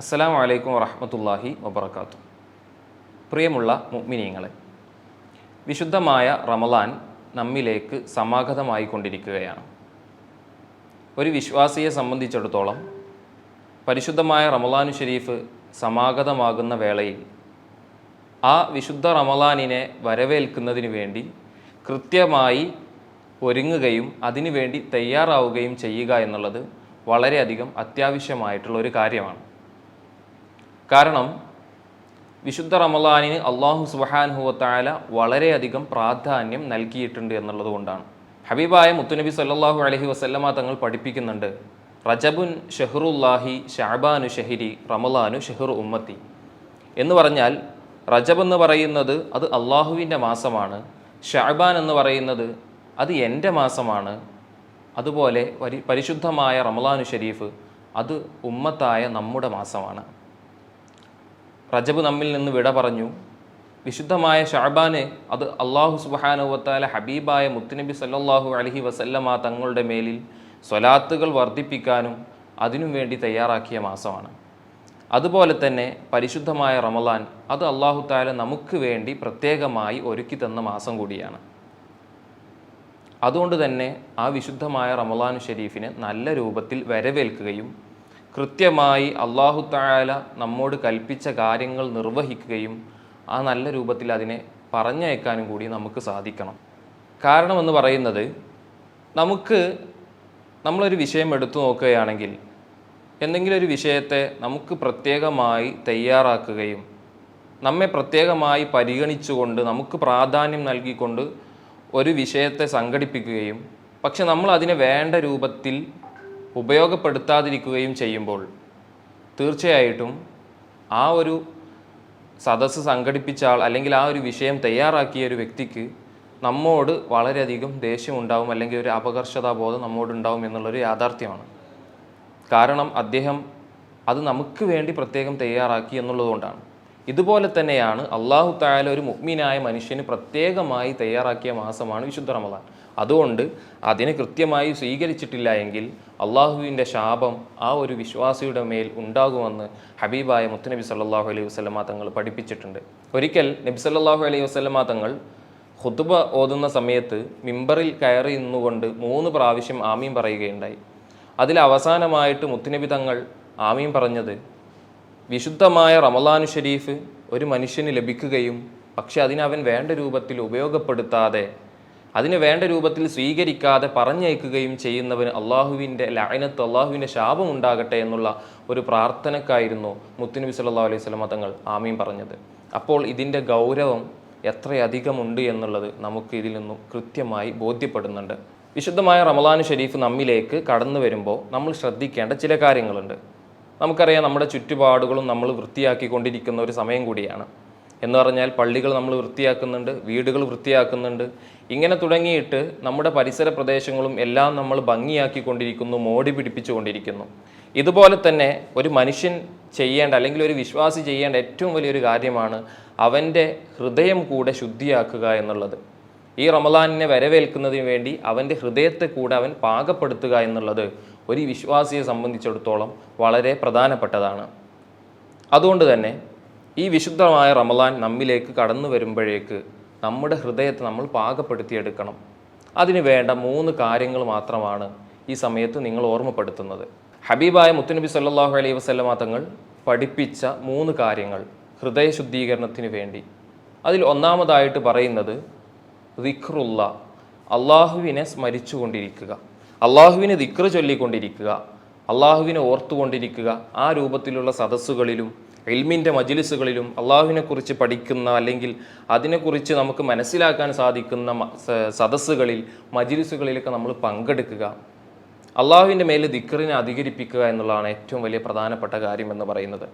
അസ്സലാമു വലൈക്കും വറഹമത്തല്ലാഹി വബർക്കാത്തു പ്രിയമുള്ള മുഅ്മിനീങ്ങളെ വിശുദ്ധമായ റമലാൻ നമ്മിലേക്ക് സമാഗതമായി കൊണ്ടിരിക്കുകയാണ്. ഒരു വിശ്വാസിയെ സംബന്ധിച്ചിടത്തോളം പരിശുദ്ധമായ റമലാനു ഷെരീഫ് സമാഗതമാകുന്ന വേളയിൽ ആ വിശുദ്ധ റമലാനിനെ വരവേൽക്കുന്നതിന് വേണ്ടി കൃത്യമായി ഒരുങ്ങുകയും അതിനുവേണ്ടി തയ്യാറാവുകയും ചെയ്യുക എന്നുള്ളത് വളരെയധികം അത്യാവശ്യമായിട്ടുള്ള ഒരു കാര്യമാണ്. കാരണം വിശുദ്ധ റമലാനിന് അള്ളാഹു സുബഹാനുഹുവത്തായ വളരെയധികം പ്രാധാന്യം നൽകിയിട്ടുണ്ട് എന്നുള്ളത് കൊണ്ടാണ്. ഹബീബായ മുത്തുനബി സല്ലാഹു അലഹി വസല്ലമ തങ്ങൾ പഠിപ്പിക്കുന്നുണ്ട് റജബുൻ ഷെഹ്റുല്ലാഹി ഷാബാനു ഷെഹിരി റമലാനു ഷെഹ്റു ഉമ്മത്തി. എന്ന് പറഞ്ഞാൽ റജബ് എന്ന് പറയുന്നത് അത് അള്ളാഹുവിന്റെ മാസമാണ് ഷാബാൻ എന്ന് പറയുന്നത് അത് എന്റെ മാസമാണ് അതുപോലെ പരിശുദ്ധമായ റമലാനു ഷരീഫ് അത് ഉമ്മത്തായ നമ്മുടെ മാസമാണ്. റജബ് നമ്മിൽ നിന്ന് വിട പറഞ്ഞു. വിശുദ്ധമായ ഷാബാന് അത് അള്ളാഹു സുബാനുവത്താല ഹബീബായ മുത്തുനബി സല്ലാഹു അലഹി വസല്ലമ തങ്ങളുടെ മേലിൽ സ്വലാത്തുകൾ വർദ്ധിപ്പിക്കാനും അതിനു വേണ്ടി തയ്യാറാക്കിയ മാസമാണ്. അതുപോലെ തന്നെ പരിശുദ്ധമായ റമലാൻ അത് അള്ളാഹു താല നമുക്ക് വേണ്ടി പ്രത്യേകമായി ഒരുക്കി തന്ന മാസം കൂടിയാണ്. അതുകൊണ്ട് തന്നെ ആ വിശുദ്ധമായ റമലാനു ഷെരീഫിന് നല്ല രൂപത്തിൽ വരവേൽക്കുകയും കൃത്യമായി അള്ളാഹു താല നമ്മോട് കൽപ്പിച്ച കാര്യങ്ങൾ നിർവഹിക്കുകയും ആ നല്ല രൂപത്തിൽ അതിനെ പറഞ്ഞയക്കാനും കൂടി നമുക്ക് സാധിക്കണം. കാരണമെന്ന് പറയുന്നത് നമുക്ക് നമ്മളൊരു വിഷയം എടുത്തു നോക്കുകയാണെങ്കിൽ എന്തെങ്കിലും ഒരു വിഷയത്തെ നമുക്ക് പ്രത്യേകമായി തയ്യാറാക്കുകയും നമ്മെ പ്രത്യേകമായി പരിഗണിച്ചുകൊണ്ട് നമുക്ക് പ്രാധാന്യം നൽകിക്കൊണ്ട് ഒരു വിഷയത്തെ സംഘടിപ്പിക്കുകയും പക്ഷെ നമ്മൾ അതിനെ വേണ്ട രൂപത്തിൽ ഉപയോഗപ്പെടുത്താതിരിക്കുകയും ചെയ്യുമ്പോൾ തീർച്ചയായിട്ടും ആ ഒരു സദസ്സ് സംഘടിപ്പിച്ച ആൾ അല്ലെങ്കിൽ ആ ഒരു വിഷയം തയ്യാറാക്കിയ ഒരു വ്യക്തിക്ക് നമ്മോട് വളരെയധികം ദേഷ്യം ഉണ്ടാവും അല്ലെങ്കിൽ ഒരു അപകർഷതാബോധം നമ്മോടുണ്ടാവും എന്നുള്ളൊരു യാഥാർത്ഥ്യമാണ്. കാരണം അദ്ദേഹം അത് നമുക്ക് വേണ്ടി പ്രത്യേകം തയ്യാറാക്കി എന്നുള്ളതുകൊണ്ടാണ്. ഇതുപോലെ തന്നെയാണ് അള്ളാഹു തായാല ഒരു മുഗ്മീനായ മനുഷ്യന് പ്രത്യേകമായി തയ്യാറാക്കിയ മാസമാണ് വിശുദ്ധ റമദാൻ. അതുകൊണ്ട് അതിനെ കൃത്യമായി സ്വീകരിച്ചിട്ടില്ല എങ്കിൽ അള്ളാഹുവിന്റെ ശാപം ആ ഒരു വിശ്വാസിയുടെ മേൽ ഉണ്ടാകുമെന്ന് ഹബീബായ മുത്തുനബി സല്ലാഹു അലൈഹി വസ്ലമ തങ്ങൾ പഠിപ്പിച്ചിട്ടുണ്ട്. ഒരിക്കൽ നബി സല്ലാഹു അലൈഹി വസ്ലമ തങ്ങൾ ഹുതുബ ഓതുന്ന സമയത്ത് മിമ്പറിൽ കയറി നിന്നുകൊണ്ട് മൂന്ന് പ്രാവശ്യം ആമീൻ പറയുകയുണ്ടായി. അതിൽ അവസാനമായിട്ട് മുത്തുനബി തങ്ങൾ ആമീൻ പറഞ്ഞത് വിശുദ്ധമായ റമലാനു ഷരീഫ് ഒരു മനുഷ്യന് ലഭിക്കുകയും പക്ഷെ അതിനവൻ വേണ്ട രൂപത്തിൽ ഉപയോഗപ്പെടുത്താതെ അതിനെ വേണ്ട രൂപത്തിൽ സ്വീകരിക്കാതെ പറഞ്ഞയക്കുകയും ചെയ്യുന്നവന് അള്ളാഹുവിന്റെ ലയനത്ത് അള്ളാഹുവിന്റെ ശാപം ഉണ്ടാകട്ടെ എന്നുള്ള ഒരു പ്രാർത്ഥനക്കായിരുന്നു മുത്തുനബി സല്ലാ അലൈഹി സ്വലമ തങ്ങൾ ആമീൻ പറഞ്ഞത്. അപ്പോൾ ഇതിന്റെ ഗൗരവം എത്രയധികമുണ്ട് എന്നുള്ളത് നമുക്ക് ഇതിൽ നിന്നും കൃത്യമായി ബോധ്യപ്പെടുന്നുണ്ട്. വിശുദ്ധമായ റമലാൻ ഷെരീഫ് നമ്മിലേക്ക് കടന്നു വരുമ്പോൾ നമ്മൾ ശ്രദ്ധിക്കേണ്ട ചില കാര്യങ്ങളുണ്ട്. നമുക്കറിയാം നമ്മുടെ ചുറ്റുപാടുകളും നമ്മൾ വൃത്തിയാക്കിക്കൊണ്ടിരിക്കുന്ന ഒരു സമയം കൂടിയാണ്. എന്ന് പറഞ്ഞാൽ പള്ളികൾ നമ്മൾ വൃത്തിയാക്കുന്നുണ്ട് വീടുകൾ വൃത്തിയാക്കുന്നുണ്ട്. ഇങ്ങനെ തുടങ്ങിയിട്ട് നമ്മുടെ പരിസര പ്രദേശങ്ങളും എല്ലാം നമ്മൾ ഭംഗിയാക്കിക്കൊണ്ടിരിക്കുന്നു മോടി പിടിപ്പിച്ചുകൊണ്ടിരിക്കുന്നു. ഇതുപോലെ തന്നെ ഒരു മനുഷ്യൻ ചെയ്യേണ്ട അല്ലെങ്കിൽ ഒരു വിശ്വാസി ചെയ്യേണ്ട ഏറ്റവും വലിയൊരു കാര്യമാണ് അവന്റെ ഹൃദയം കൂടെ ശുദ്ധിയാക്കുക എന്നുള്ളത്. ഈ റമലാനിനെ വരവേൽക്കുന്നതിന് വേണ്ടി അവന്റെ ഹൃദയത്തെ കൂടെ അവൻ പാകപ്പെടുത്തുക എന്നുള്ളത് ഒരു വിശ്വാസിയെ സംബന്ധിച്ചിടത്തോളം വളരെ പ്രധാനപ്പെട്ടതാണ്. അതുകൊണ്ട് തന്നെ ഈ വിശുദ്ധമായ റമലാൻ നമ്മിലേക്ക് കടന്നു വരുമ്പോഴേക്ക് നമ്മുടെ ഹൃദയത്തെ നമ്മൾ പാകപ്പെടുത്തിയെടുക്കണം. അതിന് വേണ്ട മൂന്ന് കാര്യങ്ങൾ മാത്രമാണ് ഈ സമയത്ത് നിങ്ങൾ ഓർമ്മപ്പെടുത്തുന്നത്. ഹബീബായ മുത്തുനബി സല്ലാഹു അലൈഹി വസ്ലമ തങ്ങൾ പഠിപ്പിച്ച മൂന്ന് കാര്യങ്ങൾ ഹൃദയ ശുദ്ധീകരണത്തിന് വേണ്ടി. അതിൽ ഒന്നാമതായിട്ട് പറയുന്നത് റിഖ്റുള്ള അള്ളാഹുവിനെ സ്മരിച്ചുകൊണ്ടിരിക്കുക. അള്ളാഹുവിനെ ദിക്റ് ചൊല്ലിക്കൊണ്ടിരിക്കുക. അള്ളാഹുവിനെ ഓർത്തുകൊണ്ടിരിക്കുക. ആ രൂപത്തിലുള്ള സദസ്സുകളിലും എൽമിന്റെ മജിലിസുകളിലും അള്ളാഹുവിനെക്കുറിച്ച് പഠിക്കുന്ന അല്ലെങ്കിൽ അതിനെക്കുറിച്ച് നമുക്ക് മനസ്സിലാക്കാൻ സാധിക്കുന്ന സദസ്സുകളിൽ മജിലിസുകളിലൊക്കെ നമ്മൾ പങ്കെടുക്കുക. അള്ളാഹുവിന്റെ മേലെ ദിക്കറിനെ അധികരിപ്പിക്കുക എന്നുള്ളതാണ് ഏറ്റവും വലിയ പ്രധാനപ്പെട്ട കാര്യം എന്ന് പറയുന്നത്.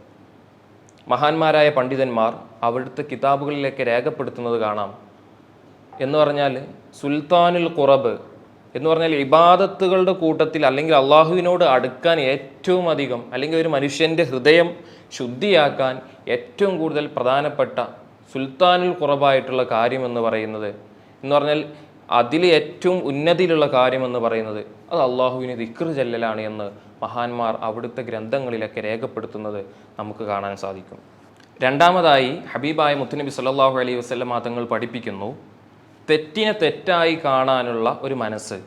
മഹാന്മാരായ പണ്ഡിതന്മാർ അവിടുത്തെ കിതാബുകളിലേക്ക് രേഖപ്പെടുത്തുന്നത് കാണാം. എന്ന് പറഞ്ഞാൽ സുൽത്താനുൽ ഖുറബ് എന്ന് പറഞ്ഞാൽ ഇബാദത്തുകളുടെ കൂട്ടത്തിൽ അല്ലെങ്കിൽ അള്ളാഹുവിനോട് അടുക്കാൻ ഏറ്റവും അധികം അല്ലെങ്കിൽ ഒരു മനുഷ്യന്റെ ഹൃദയം ശുദ്ധിയാക്കാൻ ഏറ്റവും കൂടുതൽ പ്രധാനപ്പെട്ട സുൽത്താനുൽ കുറവായിട്ടുള്ള കാര്യം എന്ന് പറയുന്നത് എന്ന് പറഞ്ഞാൽ അതിൽ ഏറ്റവും ഉന്നതിയിലുള്ള കാര്യമെന്ന് പറയുന്നത് അത് അള്ളാഹുവിന് ദിക്ർ ചെല്ലലാണ് എന്ന് മഹാന്മാർ അവിടുത്തെ ഗ്രന്ഥങ്ങളിലൊക്കെ രേഖപ്പെടുത്തുന്നത് നമുക്ക് കാണാൻ സാധിക്കും. രണ്ടാമതായി ഹബീബായ മുത്തുനബി സല്ലാഹു അലൈഹി വസല്ലമ തങ്ങൾ പഠിപ്പിക്കുന്നു തെറ്റിനെ തെറ്റായി കാണാനുള്ള ഒരു മനസ്സ്.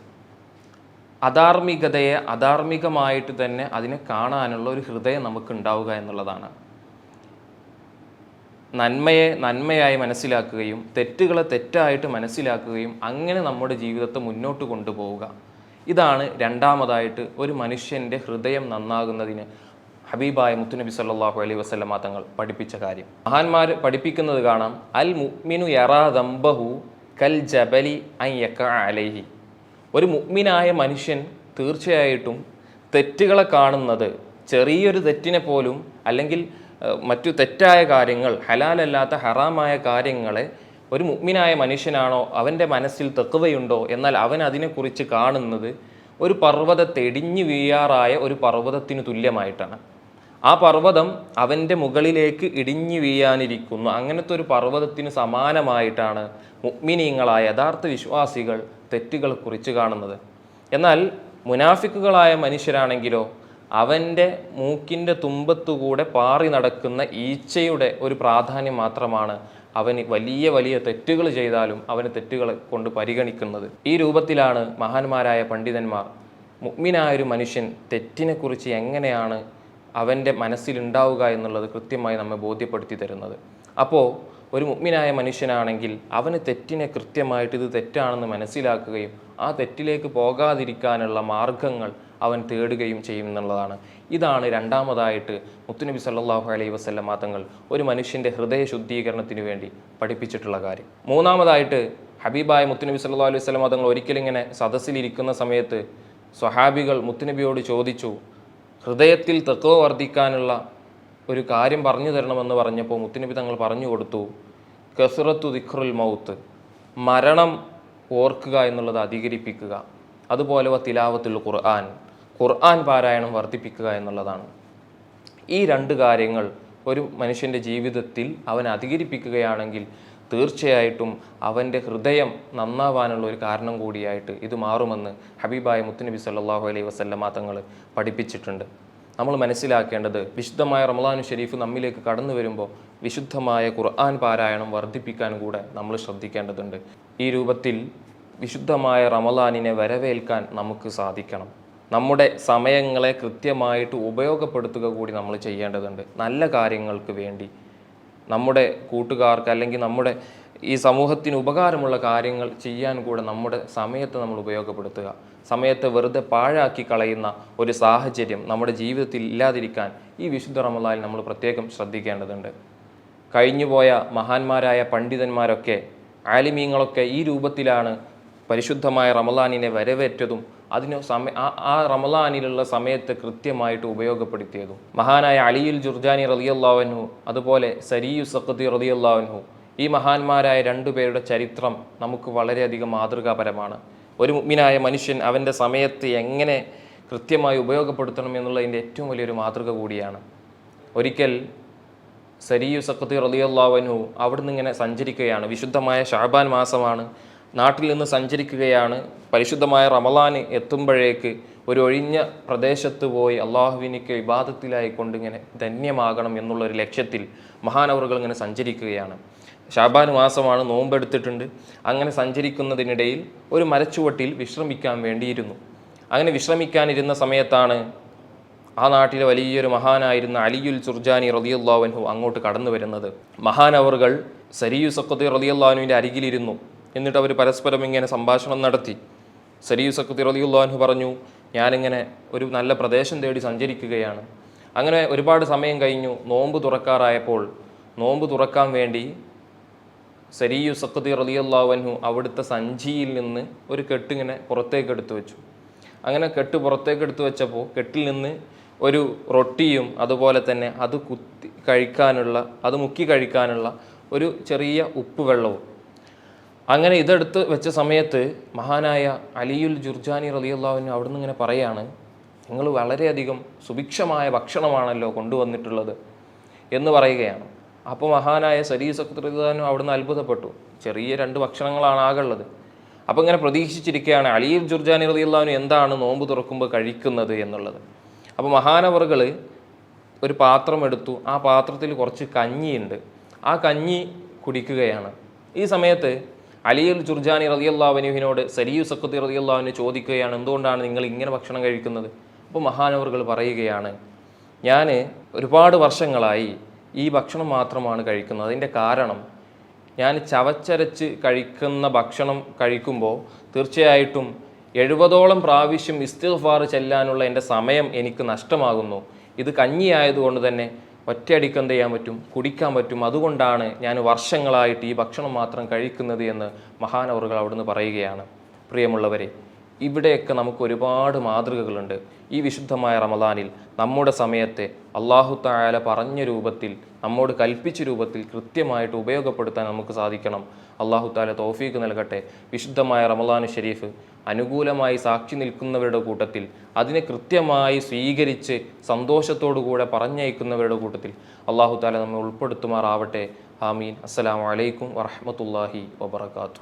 അധാർമികതയെ അധാർമികമായിട്ട് തന്നെ അതിനെ കാണാനുള്ള ഒരു ഹൃദയം നമുക്ക് ഉണ്ടാവുക എന്നുള്ളതാണ്. നന്മയെ നന്മയായി മനസ്സിലാക്കുകയും തെറ്റുകളെ തെറ്റായിട്ട് മനസ്സിലാക്കുകയും അങ്ങനെ നമ്മുടെ ജീവിതത്തെ മുന്നോട്ട് കൊണ്ടുപോവുക. ഇതാണ് രണ്ടാമതായിട്ട് ഒരു മനുഷ്യന്റെ ഹൃദയം നന്നാകുന്നതിന് ഹബീബായ മുത്തുനബി സല്ലാഹു അലൈഹി വസല്ലമ തങ്ങൾ പഠിപ്പിച്ച കാര്യം. മഹാന്മാർ പഠിപ്പിക്കുന്നത് കാണാം അൽ മുഅ്മിനു യറാ ദംബഹു കൽ ജബലി അൻ യക അലൈഹി. ഒരു മുഗ്മിനായ മനുഷ്യൻ തീർച്ചയായിട്ടും തെറ്റുകളെ കാണുന്നത് ചെറിയൊരു തെറ്റിനെ പോലും അല്ലെങ്കിൽ മറ്റു തെറ്റായ കാര്യങ്ങൾ ഹലാലല്ലാത്ത ഹറാമായ കാര്യങ്ങളെ ഒരു മുഗ്മിനായ മനുഷ്യനാണോ അവന്റെ മനസ്സിൽ തെക്കുവയുണ്ടോ എന്നാൽ അവൻ അതിനെക്കുറിച്ച് കാണുന്നത് ഒരു പർവതത്തെ ഇടിഞ്ഞു വീഴാറായ ഒരു പർവതത്തിന് തുല്യമായിട്ടാണ്. ആ പർവതം അവന്റെ മുകളിലേക്ക് ഇടിഞ്ഞു വീഴാനിരിക്കുന്നു. അങ്ങനത്തെ ഒരു പർവതത്തിന് സമാനമായിട്ടാണ് മുഗ്മിനീങ്ങളായ യഥാർത്ഥ വിശ്വാസികൾ തെറ്റുകൾ കുറിച്ച് കാണുന്നത്. എന്നാൽ മുനാഫിക്കുകളായ മനുഷ്യരാണെങ്കിലോ അവന്റെ മൂക്കിന്റെ തുമ്പത്തുകൂടെ പാറി നടക്കുന്ന ഈച്ചയുടെ ഒരു പ്രാധാന്യം മാത്രമാണ് അവന് വലിയ വലിയ തെറ്റുകൾ ചെയ്താലും അവന് തെറ്റുകളെ കൊണ്ട് പരിഗണിക്കുന്നത്. ഈ രൂപത്തിലാണ് മഹാന്മാരായ പണ്ഡിതന്മാർ മുഗ്മിനായൊരു മനുഷ്യൻ തെറ്റിനെക്കുറിച്ച് എങ്ങനെയാണ് അവന്റെ മനസ്സിലുണ്ടാവുക എന്നുള്ളത് കൃത്യമായി നമ്മെ ബോധ്യപ്പെടുത്തി തരുന്നത്. അപ്പോൾ ഒരു മുഗ്മിനായ മനുഷ്യനാണെങ്കിൽ അവന് തെറ്റിനെ കൃത്യമായിട്ട് ഇത് തെറ്റാണെന്ന് മനസ്സിലാക്കുകയും ആ തെറ്റിലേക്ക് പോകാതിരിക്കാനുള്ള മാർഗങ്ങൾ അവൻ തേടുകയും ചെയ്യും എന്നുള്ളതാണ്. ഇതാണ് രണ്ടാമതായിട്ട് മുത്തുനബി സല്ലാഹു അലൈഹി വസല്ലമ തങ്ങൾ ഒരു മനുഷ്യന്റെ ഹൃദയ ശുദ്ധീകരണത്തിന് വേണ്ടി പഠിപ്പിച്ചിട്ടുള്ള കാര്യം. മൂന്നാമതായിട്ട് ഹബീബായ മുത്തുനബി സല്ലല്ലാഹു അലൈഹി വസല്ലമ തങ്ങൾ ഒരിക്കലിങ്ങനെ സദസ്സിലിരിക്കുന്ന സമയത്ത് സ്വഹാബികൾ മുത്തുനബിയോട് ചോദിച്ചു ഹൃദയത്തിൽ തെക്കോ വർദ്ധിക്കാനുള്ള ഒരു കാര്യം പറഞ്ഞു തരണമെന്ന് പറഞ്ഞപ്പോൾ മുത്തുനബി തങ്ങൾ പറഞ്ഞു കൊടുത്തു കസുറത്തു ദിഖ്റുൽ മൗത്ത് മരണം ഓർക്കുക എന്നുള്ളത് അധികരിപ്പിക്കുക. അതുപോലെ തിലാവത്തുൽ ഖുർആൻ ഖുർആൻ പാരായണം വർദ്ധിപ്പിക്കുക എന്നുള്ളതാണ്. ഈ രണ്ട് കാര്യങ്ങൾ ഒരു മനുഷ്യന്റെ ജീവിതത്തിൽ അവൻ അധികരിപ്പിക്കുകയാണെങ്കിൽ തീർച്ചയായിട്ടും അവന്റെ ഹൃദയം നന്നാവാനുള്ള ഒരു കാരണം കൂടിയായിട്ട് ഇത് മാറുമെന്ന് ഹബീബായ മുത്തുനബി സല്ലാഹു അലൈഹി വസല്ലമ തങ്ങൾ പഠിപ്പിച്ചിട്ടുണ്ട്. നമ്മൾ മനസ്സിലാക്കേണ്ടത് വിശുദ്ധമായ റമദാനു ഷെരീഫ് നമ്മിലേക്ക് കടന്നു വരുമ്പോൾ വിശുദ്ധമായ ഖുർആൻ പാരായണം വർദ്ധിപ്പിക്കാൻ കൂടെ നമ്മൾ ശ്രദ്ധിക്കേണ്ടതുണ്ട്. ഈ രൂപത്തിൽ വിശുദ്ധമായ റമദാനിനെ വരവേൽക്കാൻ നമുക്ക് സാധിക്കണം. നമ്മുടെ സമയങ്ങളെ കൃത്യമായിട്ട് ഉപയോഗപ്പെടുത്തുക കൂടി നമ്മൾ ചെയ്യേണ്ടതുണ്ട്. നല്ല കാര്യങ്ങൾക്ക് വേണ്ടി നമ്മുടെ കൂട്ടുകാർക്ക് അല്ലെങ്കിൽ നമ്മുടെ ഈ സമൂഹത്തിന് ഉപകാരമുള്ള കാര്യങ്ങൾ ചെയ്യാൻ കൂടെ നമ്മുടെ സമയത്തെ നമ്മൾ ഉപയോഗപ്പെടുത്തുക. സമയത്തെ വെറുതെ പാഴാക്കി കളയുന്ന ഒരു സാഹചര്യം നമ്മുടെ ജീവിതത്തിൽ ഇല്ലാതിരിക്കാൻ ഈ വിശുദ്ധ റമലാൽ നമ്മൾ പ്രത്യേകം ശ്രദ്ധിക്കേണ്ടതുണ്ട്. കഴിഞ്ഞുപോയ മഹാന്മാരായ പണ്ഡിതന്മാരൊക്കെ ആലിമീങ്ങളൊക്കെ ഈ രൂപത്തിലാണ് പരിശുദ്ധമായ റമലാനിനെ വരവേറ്റതും അതിന് സമയ ആ റമലാനിലുള്ള സമയത്ത് കൃത്യമായിട്ട് ഉപയോഗപ്പെടുത്തിയതും. മഹാനായ അലിയുൽ ജുർജാനി റളിയല്ലാഹുഅൻഹു അതുപോലെ സരിയു സഖദി റളിയല്ലാഹുഅൻഹു ഈ മഹാന്മാരായ രണ്ടുപേരുടെ ചരിത്രം നമുക്ക് വളരെയധികം മാതൃകാപരമാണ്. ഒരു മുഗ്മിനായ മനുഷ്യൻ അവന്റെ സമയത്ത് എങ്ങനെ കൃത്യമായി ഉപയോഗപ്പെടുത്തണം എന്നുള്ളതിന്റെ ഏറ്റവും വലിയൊരു മാതൃക കൂടിയാണ്. ഒരിക്കൽ സരിയു സഖദി റളിയല്ലാഹുഅൻഹു അവിടുന്ന് ഇങ്ങനെ സഞ്ചരിക്കുകയാണ്. വിശുദ്ധമായ ഷാബാൻ മാസമാണ്. നാട്ടിൽ നിന്ന് സഞ്ചരിക്കുകയാണ്. പരിശുദ്ധമായ റമലാൻ എത്തുമ്പോഴേക്ക് ഒരു ഒഴിഞ്ഞ പ്രദേശത്ത് പോയി അള്ളാഹുവിനിക്ക് വിവാദത്തിലായിക്കൊണ്ട് ഇങ്ങനെ ധന്യമാകണം എന്നുള്ളൊരു ലക്ഷ്യത്തിൽ മഹാനവറുകൾ ഇങ്ങനെ സഞ്ചരിക്കുകയാണ്. ഷാബാൻ മാസമാണ് നോമ്പെടുത്തിട്ടുണ്ട്. അങ്ങനെ സഞ്ചരിക്കുന്നതിനിടയിൽ ഒരു മരച്ചുവട്ടിൽ വിശ്രമിക്കാൻ വേണ്ടിയിരുന്നു. അങ്ങനെ വിശ്രമിക്കാനിരുന്ന സമയത്താണ് ആ നാട്ടിലെ വലിയൊരു മഹാനായിരുന്ന അലിയുൽ സുർജാനി റതിയുല്ലാവൻഹു അങ്ങോട്ട് കടന്നു വരുന്നത് മഹാനവറുകൾ സരിയു സക്കത്തി അരികിലിരുന്നു. എന്നിട്ട് അവർ പരസ്പരം ഇങ്ങനെ സംഭാഷണം നടത്തി. സരീ സക്കുത്തി റതിയുല്ലാൻഹു പറഞ്ഞു ഞാനിങ്ങനെ ഒരു നല്ല പ്രദേശം തേടി സഞ്ചരിക്കുകയാണ്. അങ്ങനെ ഒരുപാട് സമയം കഴിഞ്ഞു. നോമ്പ് തുറക്കാറായപ്പോൾ നോമ്പ് തുറക്കാൻ വേണ്ടി സരീയു സക്കുതി റലിയല്ലാവൻഹു അവിടുത്തെ സഞ്ചിയിൽ നിന്ന് ഒരു കെട്ടിങ്ങനെ പുറത്തേക്ക് എടുത്തു വെച്ചു. അങ്ങനെ കെട്ട് പുറത്തേക്ക് എടുത്തു വെച്ചപ്പോൾ കെട്ടിൽ നിന്ന് ഒരു റൊട്ടിയും അതുപോലെ തന്നെ അത് കുത്തി കഴിക്കാനുള്ള അത് മുക്കി കഴിക്കാനുള്ള ഒരു ചെറിയ ഉപ്പ് വെള്ളവും അങ്ങനെ ഇതെടുത്ത് വെച്ച സമയത്ത് മഹാനായ അലിയുൽ ജുർജാനി റലിയല്ലാവിന് അവിടുന്ന് ഇങ്ങനെ പറയാണ് നിങ്ങൾ വളരെയധികം സുഭിക്ഷമായ ഭക്ഷണമാണല്ലോ കൊണ്ടുവന്നിട്ടുള്ളത് എന്ന് പറയുകയാണ്. അപ്പോൾ മഹാനായ സരീ സക്തൃതാനും അവിടുന്ന് അത്ഭുതപ്പെട്ടു. ചെറിയ രണ്ട് ഭക്ഷണങ്ങളാണ് ആകുള്ളത് അപ്പോൾ ഇങ്ങനെ പ്രതീക്ഷിച്ചിരിക്കുകയാണ് അലിയുൽ ജുർജാനി റതിയുള്ളവന് എന്താണ് നോമ്പ് തുറക്കുമ്പോൾ കഴിക്കുന്നത് എന്നുള്ളത്? അപ്പോൾ മഹാനവറുകൾ ഒരു പാത്രം എടുത്തു. ആ പാത്രത്തിൽ കുറച്ച് കഞ്ഞിയുണ്ട്. ആ കഞ്ഞി കുടിക്കുകയാണ്. ഈ സമയത്ത് അലിയുൽ ജുർജാനി റതിയല്ലാവനുവിനോട് സരിയു സക്കുത്തി റതിയല്ലാവിന് ചോദിക്കുകയാണ് എന്തുകൊണ്ടാണ് നിങ്ങൾ ഇങ്ങനെ ഭക്ഷണം കഴിക്കുന്നത്? അപ്പോൾ മഹാനവറുകൾ പറയുകയാണ് ഞാൻ ഒരുപാട് വർഷങ്ങളായി ഈ ഭക്ഷണം മാത്രമാണ് കഴിക്കുന്നത്. അതിന്റെ കാരണം ഞാൻ ചവച്ചരച്ച് കഴിക്കുന്ന ഭക്ഷണം കഴിക്കുമ്പോൾ തീർച്ചയായിട്ടും എഴുപതോളം പ്രാവശ്യം ഇസ്തിഫാർ ചെല്ലാനുള്ള എന്റെ സമയം എനിക്ക് നഷ്ടമാകുന്നു. ഇത് കഞ്ഞിയായതുകൊണ്ട് തന്നെ ഒറ്റയടിക്ക് എന്ത് ചെയ്യാൻ പറ്റും? കുടിക്കാൻ പറ്റും. അതുകൊണ്ടാണ് ഞാൻ വർഷങ്ങളായിട്ട് ഈ ഭക്ഷണം മാത്രം കഴിക്കുന്നത് എന്ന് മഹാനവറുകൾ അവിടുന്ന് പറയുകയാണ്. പ്രിയമുള്ളവരെ ഇവിടെയൊക്കെ നമുക്ക് ഒരുപാട് മാതൃകകളുണ്ട്. ഈ വിശുദ്ധമായ റമദാനിൽ നമ്മുടെ സമയത്തെ അള്ളാഹു തായാല പറഞ്ഞ രൂപത്തിൽ നമ്മോട് കൽപ്പിച്ച രൂപത്തിൽ കൃത്യമായിട്ട് ഉപയോഗപ്പെടുത്താൻ നമുക്ക് സാധിക്കണം. അള്ളാഹു താല തോഫീക്ക് നൽകട്ടെ. വിശുദ്ധമായ റമദാനു ഷരീഫ് അനുകൂലമായി സാക്ഷി നിൽക്കുന്നവരുടെ കൂട്ടത്തിൽ അതിനെ കൃത്യമായി സ്വീകരിച്ച് സന്തോഷത്തോടുകൂടെ പറഞ്ഞയക്കുന്നവരുടെ കൂട്ടത്തിൽ അള്ളാഹു താല നമ്മെ ഉൾപ്പെടുത്തുമാറാവട്ടെ. ആമീൻ. അസ്സലാമു അലൈക്കും വറഹ്മത്തുള്ളാഹി വബറകാതുഹു.